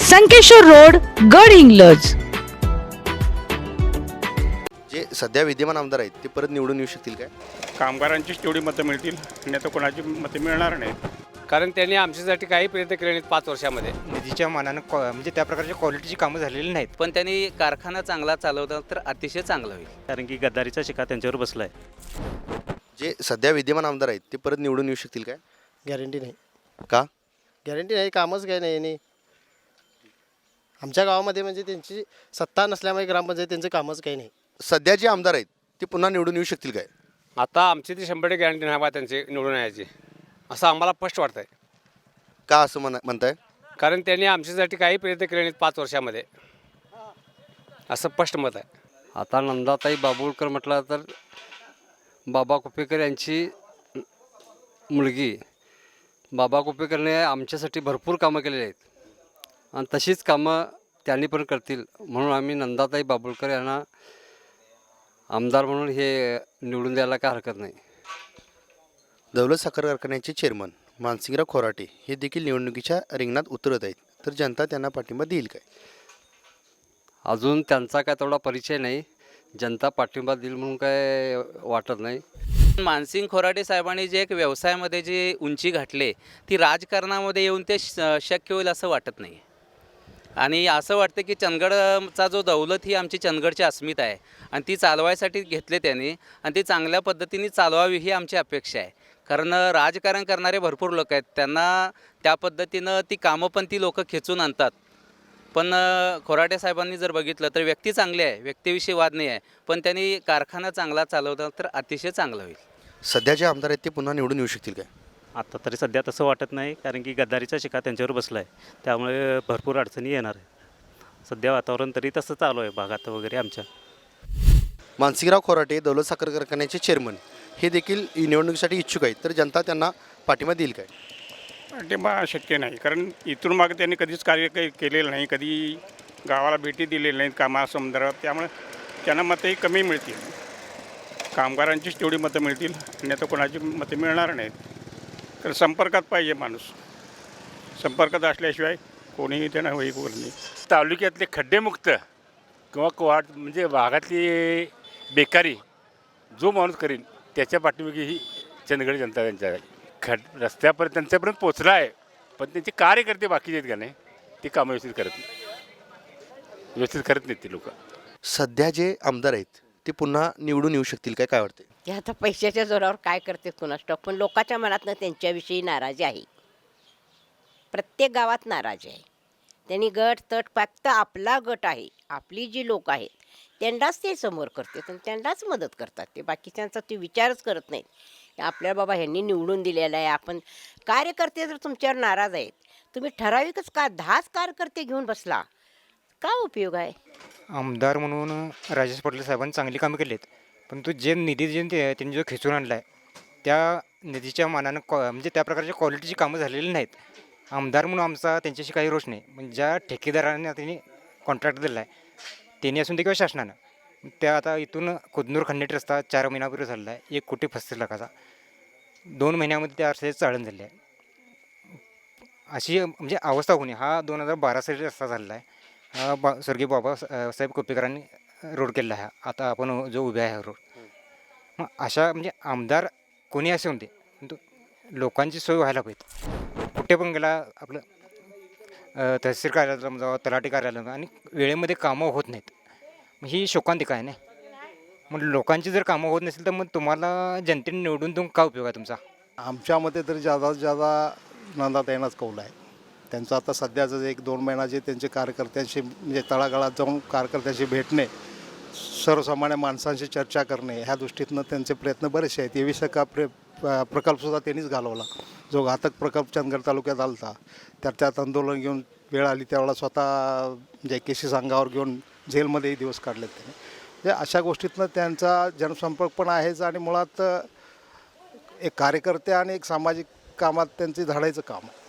Sankeshwar road Gad Inglaj. जे सध्या विद्यमान आमदार आहेत ते परत निवडून येऊ शकतील काय? कामगारांचीच तेवढी मतं मिळतील आणि आता कोणाची मतं मिळणार नाहीत. कारण त्यांनी आमच्यासाठी काही प्रयत्न केले नाहीत पाच वर्षामध्ये. निधीच्या मानानं क्वा म्हणजे त्या प्रकारच्या क्वालिटीची कामं झालेली नाहीत. पण त्यांनी कारखाना चांगला चालवला तर अतिशय चांगलं होईल. कारण की गद्दारीचा शिका त्यांच्यावर बसला आहे. जे सध्या विद्यमान आमदार आहेत ते परत निवडून येऊ शकतील काय? गॅरंटी नाही. का? गॅरंटी नाही कामच काय नाही आमच्या गावामध्ये म्हणजे त्यांची सत्ता नसल्यामुळे ग्रामपंचायत त्यांचं कामच काही नाही. सध्या जे आमदार आहेत ते पुन्हा निवडून येऊ शकतील काय? आता आमची ती शंभर टक्के गॅरंटी नाही बा त्यांची निवडून यायची. असं आम्हाला स्पष्ट वाटतंय. का असं म्हणा म्हणताय? कारण त्यांनी आमच्यासाठी काही प्रयत्न केले नाहीत पाच वर्षामध्ये. असं स्पष्ट मत आहे. आता नंदाताई बाबुळकर म्हटलं तर बाबा कुपेकर यांची मुलगी. बाबा कुपेकरने आमच्यासाठी भरपूर कामं केलेली आहेत. आणि तशीच कामं त्यांनी पण करतील. म्हणून आम्ही नंदाताई बाबुळकर यांना आमदार म्हणून हे निवडून द्यायला काय हरकत नाही. दौलत साखर कारखान्याचे चेअरमन मानसिंगराव खोराटे हे देखील निवडणुकीच्या रिंगणात उतरत आहेत. तर जनता त्यांना पाठिंबा देईल काय? अजून त्यांचा काय तेवढा परिचय नाही. जनता पाठिंबा देईल म्हणून काय वाटत नाही. मानसिंग खोराटे साहेबांनी जे एक व्यवसायामध्ये जे उंची गाठले ती राजकारणामध्ये येऊन ते श- शक्य होईल असं वाटत नाही. आणि असं वाटतं की चंदगडचा जो दौलत ही आमची चंदगडची अस्मिता आहे आणि ती चालवायसाठी घेतले त्यांनी आणि ती चांगल्या पद्धतीने चालवावी ही आमची अपेक्षा आहे. कारण राजकारण करणारे भरपूर लोक आहेत. त्यांना त्या पद्धतीनं ती कामं पण ती लोकं खेचून आणतात. पण खोराटे साहेबांनी जर बघितलं तर व्यक्ती चांगली आहे व्यक्तीविषयी वाद नाही आहे. पण त्यांनी कारखाना चांगला चालवला तर अतिशय चांगलं होईल. सध्या जे आमदार आहेत ते पुन्हा निवडून येऊ शकतील काय? आत्ता तरी सध्या तसं वाटत नाही कारण की गद्दारीचा शिका त्यांच्यावर बसला आहे त्यामुळे भरपूर अडचणी येणार आहे सध्या वातावरण तरी तसं चालू आहे भागात वगैरे आमच्या. मानसिंगराव खोराटे दौलत साखर कारखान्याचे चेअरमन हे देखील निवडणुकीसाठी इच्छुक आहेत. तर जनता त्यांना पाठिंबा देईल काय? पाठिंबा शक्य नाही. कारण इथून मागे त्यांनी कधीच कार्य काही केलेलं नाही. कधी गावाला भेटी दिलेल्या नाहीत कामासंदर्भात त्यामुळे त्यांना मतंही कमी मिळतील. कामगारांचीच तेवढी मतं मिळतील. आणि आता कोणाची मतं मिळणार नाहीत. कारण संपर्कात पाहिजे माणूस. संपर्कात असल्याशिवाय कोणीही त्यांना होई बोलत नाही तालुक्यातले खड्डेमुक्त किंवा वाट म्हणजे भागातली बेकारी जो माणूस करीन त्याच्या पाठीमागे ही चंदगड जनता त्यांच्या. खड रस्त्यापर्यंत त्यांच्यापर्यंत पोचला आहे पण त्यांचे कार्यकर्ते बाकीचे आहेत का नाही ते कामं व्यवस्थित करत नाही. व्यवस्थित करत नाहीत ते लोक. सध्या जे आमदार आहेत ते पुन्हा निवडून येऊ शकतील काय? काय वाटते ते आता पैशाच्या जोरावर काय करते कुणास ठाऊक पण लोकांच्या मनातनं त्यांच्याविषयी नाराजी आहे. प्रत्येक गावात नाराजी आहे. त्यांनी गट तट फक्त आपला गट आहे. आपली जी लोक आहेत त्यांनाच ते समोर करतात आणि त्यांनाच मदत करतात. ते बाकीच्यांचा ते विचारच करत नाहीत. आपल्या बाबा ह्यांनी निवडून दिलेलं आहे. आपण कार्यकर्ते जर तुमच्यावर नाराज आहेत तुम्ही ठराविकच का दहाच कार्यकर्ते घेऊन बसला? का उपयोग आहे? आमदार म्हणून राजेश पाटील साहेबांनी चांगली कामं केली आहेत पण तो जे निधी जे ते- त्यांनी जो खेचून आणला आहे त्या निधीच्या मानानं कॉ म्हणजे त्या प्रकारच्या क्वालिटीची कामं झालेली नाहीत. आमदार म्हणून आमचा त्यांच्याशी काही रोष नाही. पण ज्या ठेकेदाराने त्यांनी कॉन्ट्रॅक्ट दिला आहे त्यांनी असून ते किंवा शासनानं. त्या आता इथून कुदनूर खंडेट रस्ता चार महिन्यापूर्वी झालेला आहे एक कोटी पस्तीस लाखाचा. दोन महिन्यामध्ये त्या रस्त्याची चाळण झाले आहे. अशी म्हणजे अवस्था होणे हा दोन हजार बारा साली रस्ता झालेला आहे. हा बा स्वर्गीय बाबा साहेब कोपेकरांनी रोड केलेला आहे आता आपण जो उभे आहे हा रोड. मग अशा म्हणजे आमदार कोणी असे होते? पण तो लोकांची सोय व्हायला पाहिजे. कुठे पण गेला आपलं तहसील कार्यालयात जावा तलाठी कार्यालयात आणि वेळेमध्ये कामं होत नाहीत. मग ही शोकांतिका आहे ना मग लोकांची जर कामं होत नसेल तर मग तुम्हाला जनतेने निवडून देऊन का उपयोग आहे तुमचा? आमच्या मते तरी जादा जादा नंदाताईंनाच कौल आहे. त्यांचं आता सध्याचं जे एक दोन महिना जे त्यांचे कार्यकर्त्यांशी म्हणजे तळागाळात जाऊन कार्यकर्त्यांशी भेटणे सर्वसामान्य माणसांशी चर्चा करणे ह्या दृष्टीतनं त्यांचे प्रयत्न बरेचसे आहेत. एविसा का प्रे प्रकल्पसुद्धा त्यांनीच घालवला. जो घातक प्रकल्प चंदगड तालुक्यात आलता तर त्यात आंदोलन घेऊन वेळ आली त्यावेळेला स्वतः म्हणजे केसेस अंगावर घेऊन जेलमध्येही दिवस काढलेत त्यांनी. म्हणजे अशा गोष्टीतनं त्यांचा जनसंपर्क पण आहेच आणि मुळात एक कार्यकर्ते आणि एक सामाजिक कामात त्यांचे धाडायचं काम आहे.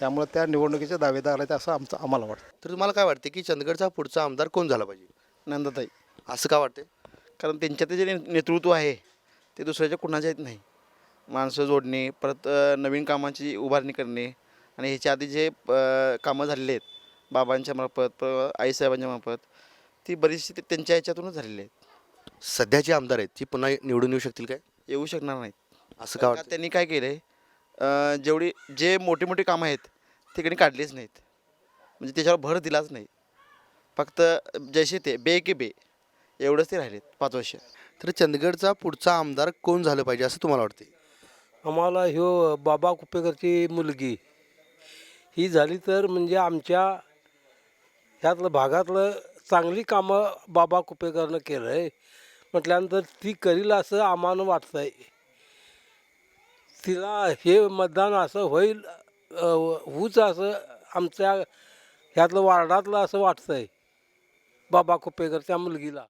त्यामुळे त्या निवडणुकीचे दावेदार आहेत असं आमचं आम्हाला वाटतं. तर तुम्हाला काय वाटते की चंदगडचा पुढचा आमदार कोण झाला पाहिजे? नंदाताई. असं का वाटते कारण त्यांच्यात जे ने- नेतृत्व आहे ते दुसऱ्याच्या कुणाच्या येत नाही. माणसं जोडणे परत अ, नवीन कामाची उभारणी करणे आणि ह्याच्या आधी जे अ, कामं झालेले आहेत बाबांच्या मार्फत प आईसाहेबांच्या मार्फत ती बरीचशी ते त्यांच्या ह्याच्यातूनच झालेली आहेत. सध्याचे आमदार आहेत ती पुन्हा निवडून येऊ शकतील काय? येऊ शकणार नाहीत. असं का का वाटतं त्यांनी काय केलं आहे जेवढी जे मोठी मोठी कामं आहेत ते कधी काढलीच नाहीत. म्हणजे त्याच्यावर भर दिलाच नाही. फक्त जैसे ते बे की बे एवढंच ते राहिलेत पाच वर्ष. तर चंदगडचा पुढचा आमदार कोण झालं पाहिजे असं तुम्हाला वाटते आम्हाला ह्यो बाबा कुपेकरची मुलगी. ही झाली तर म्हणजे आमच्या ह्यातलं भागातलं चांगली कामं बाबा कुपेकरनं केलं आहे म्हटल्यानंतर ती करील असं आम्हाला वाटतं आहे तिला हे मतदान असं होईल होऊच असं आमच्या ह्यातलं वार्डातलं असं वाटतं आहे बाबा कुपेकरच्या मुलगीला.